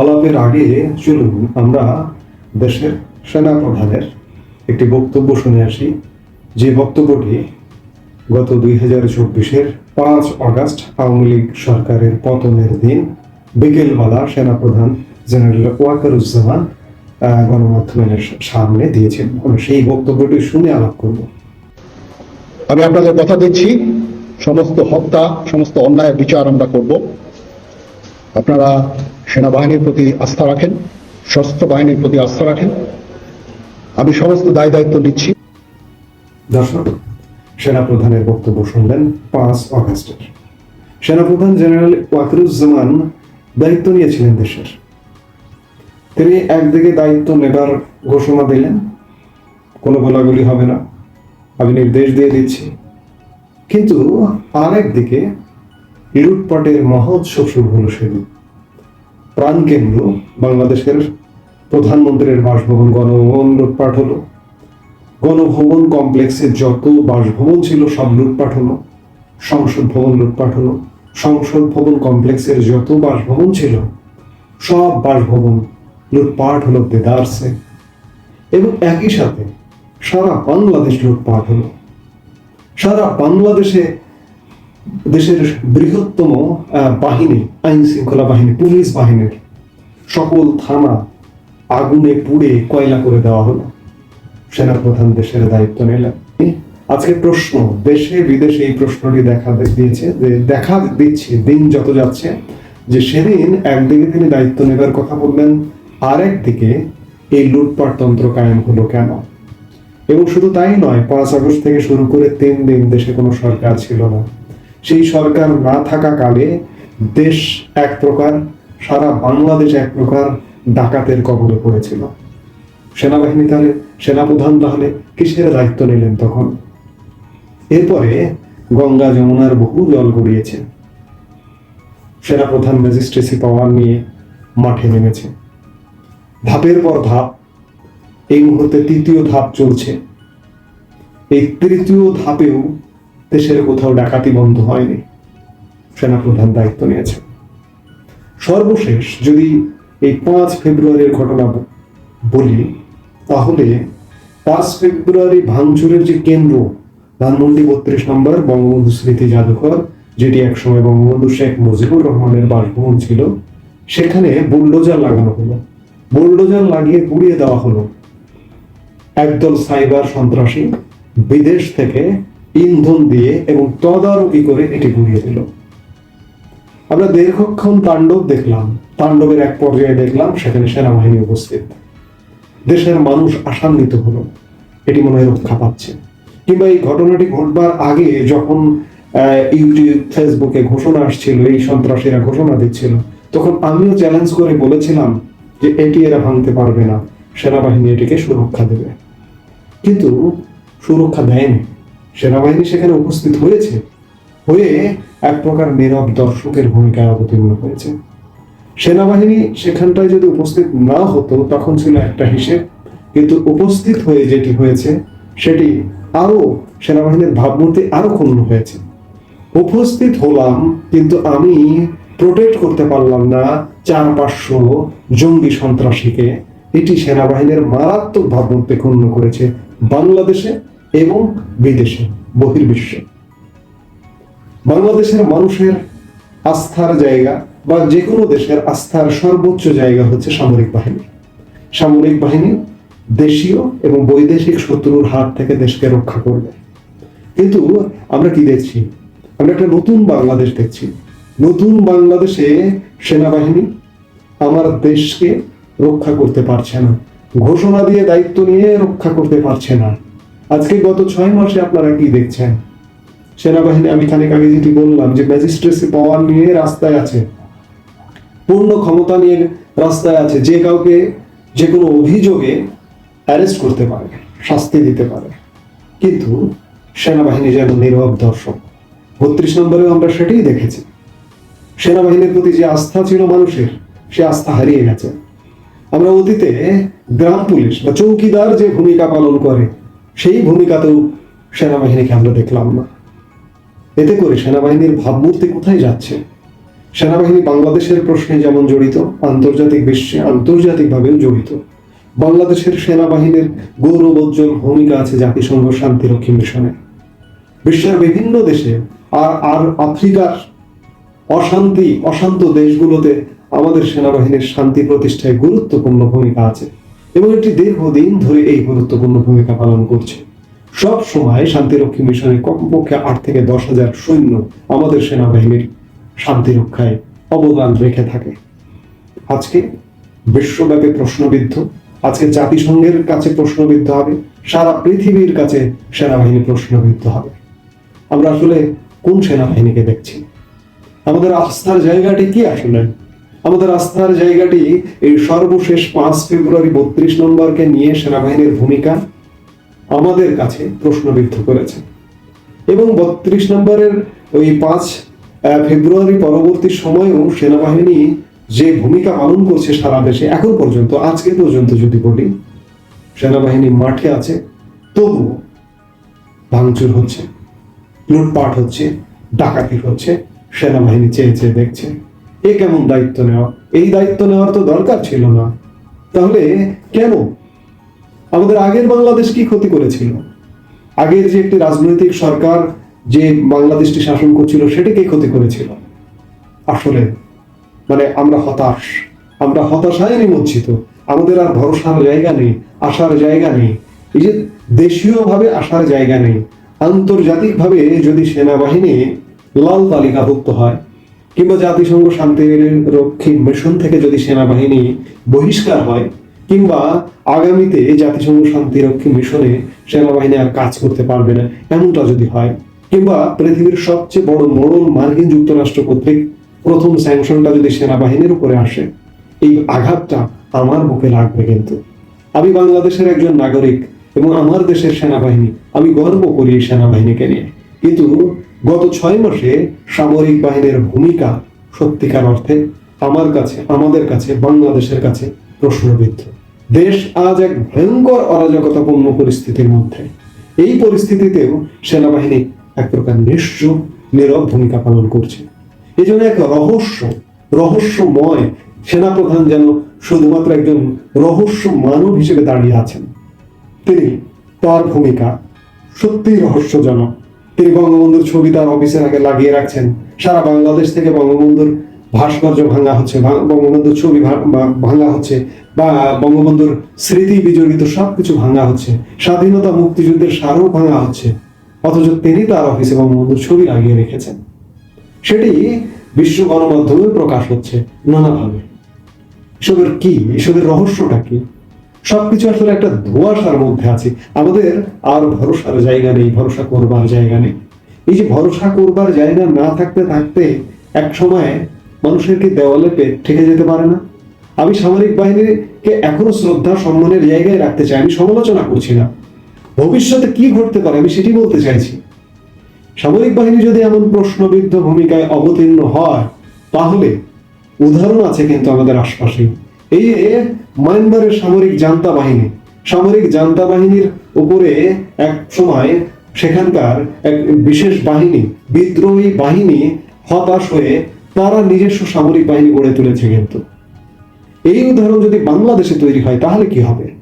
আলাপের আগে চলুন আমরা দেশের সেনা প্রধানের একটি বক্তব্য শুনে আসি। যে বক্তব্যটি গত দুই হাজার চব্বিশের পাঁচ আগস্ট আওয়ামী লীগ সরকারের পতনের দিন বিকেলবেলা সেনাপ্রধান জেনারেল ওয়াকারুজ্জামান গণমাধ্যমের সামনে দিয়েছেন। আমরা সেই বক্তব্যটি শুনে আলাপ করব। আমি আপনাদের কথা দিচ্ছি। সমস্ত হত্যা, সমস্ত অন্যায়ের বিচার আমরা করব। আপনারা সেনাবাহিনীর প্রতি আস্থা রাখেন, সশস্ত্র বাহিনীর প্রতি আস্থা রাখেন। আমি সমস্ত দায় দায়িত্ব নিচ্ছি। দর্শক, সেনাপ্রধানের বক্তব্য শুনলেন পাঁচ অগস্টের। সেনাপ্রধান জেনারেল ওয়াকিরুজ্জামান দায়িত্ব নিয়েছিলেন দেশের। তিনি একদিকে দায়িত্ব নেবার ঘোষণা দিলেন, কোনো গোলাগুলি হবে না, আমি নির্দেশ দিয়ে দিচ্ছি। কিন্তু আরেকদিকে লুটপাটের মহোৎসব শুরু হলো সেদিন। প্রাণকেন্দ্র বাংলাদেশের প্রধানমন্ত্রীর বাসভবন, গণভবন লুটপাট হলো। গণভবন কমপ্লেক্সের যত বাসভবন ছিল সব লুটপাট হলো। সংসদ ভবন লুটপাট হলো। সংসদ ভবন কমপ্লেক্সের যত বাসভবন ছিল, সব বাসভবন লুটপাট হলো দেদারসে এবং একই সাথে সারা বাংলাদেশ লুটপাট হলো। সারা বাংলাদেশে দেশের বৃহত্তম বাহিনী আইন শৃঙ্খলা বাহিনী, পুলিশ বাহিনীর সকল থানা আগুনে পুড়ে কয়লা করে দেওয়া হলো। সেনাপ্রধান দেশের দায়িত্ব নিলেন। আজকে প্রশ্ন, দেশে বিদেশে এই প্রশ্নটি দেখা দিয়েছে, যে দেখা দিচ্ছে, দিন যত যাচ্ছে, যে সেদিন একদিকে তিনি দায়িত্ব নেবার কথা বললেন আর একদিকে এই লুটপাট তন্ত্র কায়েম হলো কেন? এবং শুধু তাই নয়, পাঁচ আগস্ট থেকে শুরু করে তিন দিন দেশে কোনো সরকার ছিল না। সেই সরকার না থাকা কালে দেশ এক প্রকার, সারা বাংলাদেশ এক প্রকার ডাকাতের কবলে পড়েছিল। সেনাবাহিনী তাহলে, সেনাপ্রধান তাহলে কিসের দায়িত্ব নিলেন তখন? এরপরে গঙ্গা যমুনার বহু জল গড়িয়েছে। সেনাপ্রধান ম্যাজিস্ট্রেসি পাওয়ার নিয়ে মাঠে নেমেছে। ধাপের পর ধাপ এই মুহূর্তে তৃতীয় ধাপ চলছে। এই তৃতীয় ধাপেও দেশের কোথাও ডাকাতি বন্ধ হয়নি। সেনাপ্রধান দায়িত্ব নিয়েছে সর্বশেষ যদি এই পাঁচ ফেব্রুয়ারির ঘটনা বলি, তাহলে পাঁচ ফেব্রুয়ারি ভাঙচুরের যে কেন্দ্র, ধানমন্ডি বত্রিশ নম্বর, বঙ্গবন্ধু স্মৃতি জাদুঘর, যেটি একসময় বঙ্গবন্ধু শেখ মুজিবুর রহমানের বাসভবন ছিল, সেখানে বুলডোজার লাগানো হলো। বুলডোজার লাগিয়ে পুড়িয়ে দেওয়া হলো। একদল সাইবার সন্ত্রাসী বিদেশ থেকে ইন্ধন দিয়ে এবং তদারকি করে এটি ঘুরিয়ে দিল। আমরা দীর্ঘক্ষণ তাণ্ডব দেখলাম, তাণ্ডবের এক পর্যায়ে দেখলাম সেখানে সেনাবাহিনী উপস্থিত। দেশের মানুষ আশান্বিত হলো, এটি মনে হয় রক্ষা পাচ্ছে। কিংবা এই ঘটনাটি ঘটবার আগে যখন ইউটিউব, ফেসবুকে ঘোষণা আসছিল, এই সন্ত্রাসীরা ঘোষণা দিচ্ছিল, তখন আমিও চ্যালেঞ্জ করে বলেছিলাম যে এটি এরা ভাঙতে পারবে না, সেনাবাহিনী এটিকে সুরক্ষা দেবে। কিন্তু সুরক্ষা দেয়নি। সেনাবাহিনী সেখানে উপস্থিত হয়েছে, হয়ে এক প্রকার নীরব দর্শকের ভূমিকায় অবতীর্ণ হয়েছে। সেনাবাহিনী সেখানটায় যদি উপস্থিত না হতো, তখন ছিল একটা হিসেব, কিন্তু উপস্থিত হয়ে যেটি হয়েছে, সেটি আরও সেনাবাহিনীর ভাবমূর্তি আরও ক্ষুণ্ণ হয়েছে। উপস্থিত হলাম, কিন্তু আমি প্রোটেক্ট করতে পারলাম না চার পাঁচশো জঙ্গি সন্ত্রাসীকে। এটি সেনাবাহিনীর মারাত্মক ভাবমূর্তি ক্ষুণ্ণ করেছে বাংলাদেশে এবং বিদেশে, বহির্বিশ্বে। বাংলাদেশের মানুষের আস্থার জায়গা বা যে কোনো দেশের আস্থার সর্বোচ্চ জায়গা হচ্ছে সামরিক বাহিনী। সামরিক বাহিনী দেশীয় এবং বৈদেশিক শত্রুর হাত থেকে দেশকে রক্ষা করবে। কিন্তু আমরা কি দেখছি? আমরা একটা নতুন বাংলাদেশ দেখছি। নতুন বাংলাদেশে সেনাবাহিনী আমার দেশকে রক্ষা করতে পারছে না। ঘোষণা দিয়ে দায়িত্ব নিয়ে রক্ষা করতে পারছে না। আজকে গত ছয় মাসে আপনারা কি দেখছেন? সেনাবাহিনী, আমি খানিক আগে যেটি বললাম যে ম্যাজিস্ট্রেসি পাওয়ার নিয়ে রাস্তায় আছে। পূর্ণ ক্ষমতা নিয়ে রাস্তায় আছে। যে কাউকে যে কোনো অভিযোগে অ্যারেস্ট করতে পারে, শাস্তি দিতে পারে। কিন্তু সেনাবাহিনী যেন নীরব দর্শক। বত্রিশ নম্বরেও আমরা সেটাই দেখেছি। সেনাবাহিনীর প্রতি যে আস্থা ছিল মানুষের, সে আস্থা হারিয়ে গেছে। আমরা অতীতে গ্রাম পুলিশ বা চৌকিদার যে ভূমিকা পালন করে সেই ভূমিকাতেও সেনাবাহিনীকে আমরা দেখলাম না। এতে করে সেনাবাহিনীর ভাবমূর্তি কোথায় যাচ্ছে? সেনাবাহিনী বাংলাদেশের প্রশ্নে যেমন জড়িত, আন্তর্জাতিক বিশ্বে আন্তর্জাতিকভাবেও জড়িত। বাংলাদেশের সেনাবাহিনীর গৌরবোজ্জ্বল ভূমিকা আছে জাতিসংঘ শান্তিরক্ষী মিশনে। বিশ্বের বিভিন্ন দেশে আর আর আফ্রিকার অশান্তি, অশান্ত দেশগুলোতে আমাদের সেনাবাহিনীর শান্তি প্রতিষ্ঠায় গুরুত্বপূর্ণ ভূমিকা আছে। এবং এটি দীর্ঘদিন ধরে এই গুরুত্বপূর্ণ ভূমিকা পালন করছে। সব সময় শান্তিরক্ষী মিশনে কমপক্ষে আট থেকে দশ হাজার সৈন্য আমাদের সেনাবাহিনীর শান্তি রক্ষায় অবদান রেখে থাকে। আজকে বিশ্বব্যাপী প্রশ্নবিদ্ধ, আজকে জাতিসংঘের কাছে প্রশ্নবিদ্ধ হবে, সারা পৃথিবীর কাছে সেনাবাহিনী প্রশ্নবিদ্ধ হবে। আমরা আসলে কোন সেনাবাহিনীকে দেখছি? আমাদের আস্থার জায়গাটি কি আসলে? আমাদের আস্থার জায়গাটি এই সর্বশেষ পাঁচ ফেব্রুয়ারি বত্রিশ নম্বরকে নিয়ে সেনাবাহিনীর ভূমিকা আমাদের কাছে প্রশ্নবিদ্ধ করেছে। এবং বত্রিশ নম্বরের ওই পাঁচ ফেব্রুয়ারি পরবর্তী সময়েও সেনাবাহিনী যে ভূমিকা পালন করছে সারা দেশে, এখন পর্যন্ত, আজকে পর্যন্ত যদি বলি, সেনাবাহিনী মাঠে আছে তবুও ভাঙচুর হচ্ছে, লুটপাট হচ্ছে, ডাকাতি হচ্ছে, সেনাবাহিনী চেয়ে চেয়ে দেখছে। এ কেমন দায়িত্ব নেওয়া? এই দায়িত্ব নেওয়ার তো দরকার ছিল না। তাহলে কেন? আমাদের আগের বাংলাদেশ কি ক্ষতি করেছিল? আগের যে একটি রাজনৈতিক সরকার যে বাংলাদেশটি শাসন করছিল সেটাকে ক্ষতি করেছিল? আসলে মানে আমরা হতাশ। আমরা হতাশায় নিমজ্জিত। আমাদের আর ভরসার জায়গা নেই আসার জায়গা নেই। এই যে দেশীয়ভাবে আসার জায়গা নেই। আন্তর্জাতিকভাবে যদি সেনাবাহিনী লাল তালিকাভুক্ত হয় কিংবা জাতিসংঘ শান্তি রক্ষী মিশন থেকে যদি সেনাবাহিনী বহিষ্কার হয়, কিংবা আগামীতে জাতিসংঘ শান্তিরক্ষী মিশনে সেনাবাহিনী আর কাজ করতে পারবে না, এমনটা যদি হয়, কিংবা পৃথিবীর সবচেয়ে বড় মোড়ল মার্কিন যুক্তরাষ্ট্র কর্তৃক প্রথম স্যাংশনটা যদি সেনাবাহিনীর উপরে আসে, এই আঘাতটা আমার বুকে লাগবে কিন্তু। আমি বাংলাদেশের একজন নাগরিক এবং আমার দেশের সেনাবাহিনী, আমি গর্ব করি এই সেনাবাহিনীকে নিয়ে। কিন্তু গত ছয় মাসে সামরিক বাহিনীর ভূমিকা সত্যিকার অর্থে আমার কাছে, আমাদের কাছে, বাংলাদেশের কাছে প্রশ্নবিদ্ধ। দেশ আজ এক ভয়ঙ্কর অরাজকতাপূর্ণ পরিস্থিতির মধ্যে। এই পরিস্থিতিতেও সেনাবাহিনী এক প্রকার নিশ্চুপ, নীরব ভূমিকা পালন করছে। এই জন্য এক রহস্য, রহস্যময় সেনাপ্রধান যেন শুধুমাত্র একজন রহস্য মানব হিসেবে দাঁড়িয়ে আছেন। তিনি তার ভূমিকা সত্যিই রহস্যজনক। তিনি বঙ্গবন্ধুর ছবি তার অফিসের আগে লাগিয়ে রাখছেন। সারা বাংলাদেশ থেকে বঙ্গবন্ধুর ভাস্কর্য ভাঙা হচ্ছে বঙ্গবন্ধুর ছবি ভাঙা হচ্ছে, বা বঙ্গবন্ধুর স্মৃতি বিজড়িত সবকিছু ভাঙা হচ্ছে, স্বাধীনতা মুক্তিযুদ্ধের স্মারক ভাঙা হচ্ছে, অথচ তিনি তার অফিসে বঙ্গবন্ধুর ছবি লাগিয়ে রেখেছেন। সেটি বিশ্ব গণমাধ্যমে প্রকাশ হচ্ছে নানাভাবে। এসবের কি? এসবের রহস্যটা কি? সবকিছু আসলে একটা ধোঁয়াশার মধ্যে আছে। আমাদের আর ভরসার জায়গা নেই, ভরসা করবার জায়গা নেই। এই যে ভরসা করবার জায়গা না থাকতে থাকতে এক সময় মানুষের কি দেওয়ালে পেট ঠেকে যেতে পারে না? আমি সামরিক বাহিনীকে এখনও শ্রদ্ধা, সম্মানের জায়গায় রাখতে চাই, আমি সমালোচনা করছি না। ভবিষ্যতে কি ঘটতে পারে আমি সেটি বলতে চাইছি। সামরিক বাহিনী যদি এমন প্রশ্নবিদ্ধ ভূমিকায় অবতীর্ণ হয়, তাহলে উদাহরণ আছে কিন্তু আমাদের আশপাশে। এই মায়ানমারের সামরিক জান্তা বাহিনী। সামরিক জান্তা বাহিনীর উপরে এক সময় সেখানকার এক বিশেষ বাহিনী, বিদ্রোহী বাহিনী হতাশ হয়ে তারা নিজস্ব সামরিক বাহিনী গড়ে তুলেছে কিন্তু। এই উদাহরণ যদি বাংলাদেশে তৈরি হয়, তাহলে কি হবে?